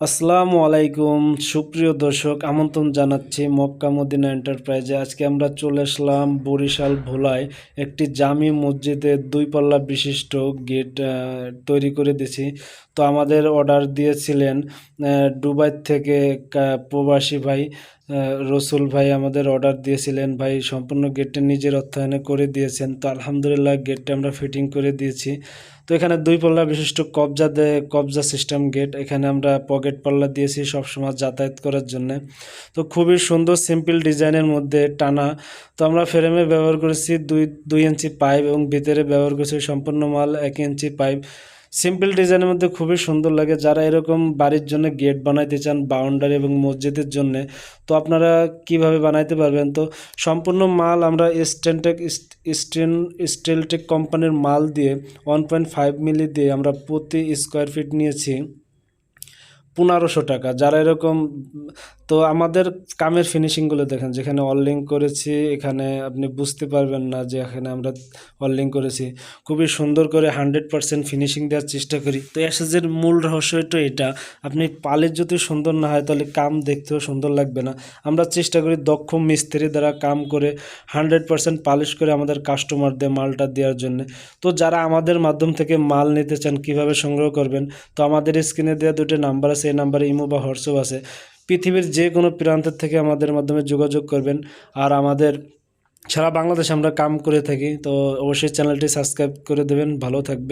আসসালামু আলাইকুম। সুপ্রিয় দর্শক, আমন্ত্রণ জানাচ্ছি মক্কা মদিনা এন্টারপ্রাইজে। আজকে আমরা চলে আসলাম বরিশাল ভোলায় একটি জামি মসজিদের দুই পাল্লা বিশিষ্ট গেট তৈরি করে দিছি তো আমাদের অর্ডার দিয়েছিলেন ডুবাই থেকে প্রবাসী ভাই রসুল ভাই আমাদের অর্ডার দিয়েছিলেন। ভাই, সম্পূর্ণ গেটটা নিজের অর্থায়নে করে দিয়েছেন। তো আলহামদুলিল্লাহ গেটটা আমরা ফিটিং করে দিয়েছি। তো এখানে দুই পাল্লা বিশিষ্ট কবজা দে, কবজা সিস্টেম গেট এখানে আমরা পকেট পাল্লা দিয়েছি সবসময় যাতায়াত করার জন্য। তো খুবই সুন্দর সিম্পল ডিজাইনের মধ্যে টানা। তো আমরা ফ্রেমে ব্যবহার করেছি দুই দুই ইঞ্চি পাইপ এবং ভিতরে ব্যবহার করেছি সম্পূর্ণ মাল এক ইঞ্চি পাইপ সিম্পল ডিজাইনের মধ্যে খুবই সুন্দর লাগে। যারা এরকম বাড়ির জন্য গেট বানাইতে চান বাউন্ডারি এবং মসজিদের জন্য, তো আপনারা কীভাবে বানাইতে পারবেন? তো সম্পূর্ণ মাল আমরা স্টেনটেক স্টেন স্টেলটেক কোম্পানির মাল দিয়ে ওয়ান পয়েন্ট ফাইভ মিলি দিয়ে আমরা প্রতি স্কোয়ার ফিট নিয়েছি। পনেরোশো টাকা। যারা এরকম, তো আমাদের কামের ফিনিশিংগুলো দেখেন, যেখানে অনলিং করেছি, এখানে আপনি বুঝতে পারবেন না যে এখানে আমরা অনলিং করেছি। খুবই সুন্দর করে হান্ড্রেড পারসেন্ট ফিনিশিং দেওয়ার চেষ্টা করি। তো অ্যাসেজের মূল রহস্যটা এটা, আপনি পালের যদি সুন্দর না হয়, তাহলে কাম দেখতেও সুন্দর লাগবে না। আমরা চেষ্টা করি দক্ষ মিস্ত্রি দ্বারা কাম করে হান্ড্রেড পারসেন্ট পালিশ করে আমাদের কাস্টমারদের মালটা দেওয়ার জন্য। তো যারা আমাদের মাধ্যম থেকে মাল নিতে চান, কীভাবে সংগ্রহ করবেন? তো আমাদের স্ক্রিনে দেওয়া দুটো নাম্বার আছে এই নাম্বারে ইমো বা হোয়াটসঅ্যাপ আছে। পৃথিবীর যে কোনো প্রান্তের থেকে আমাদের মাধ্যমে যোগাযোগ করবেন। আর আমাদের সারা বাংলাদেশে আমরা কাম করে থাকি। তো অবশ্যই চ্যানেলটি সাবস্ক্রাইব করে দেবেন। ভালো থাকবেন।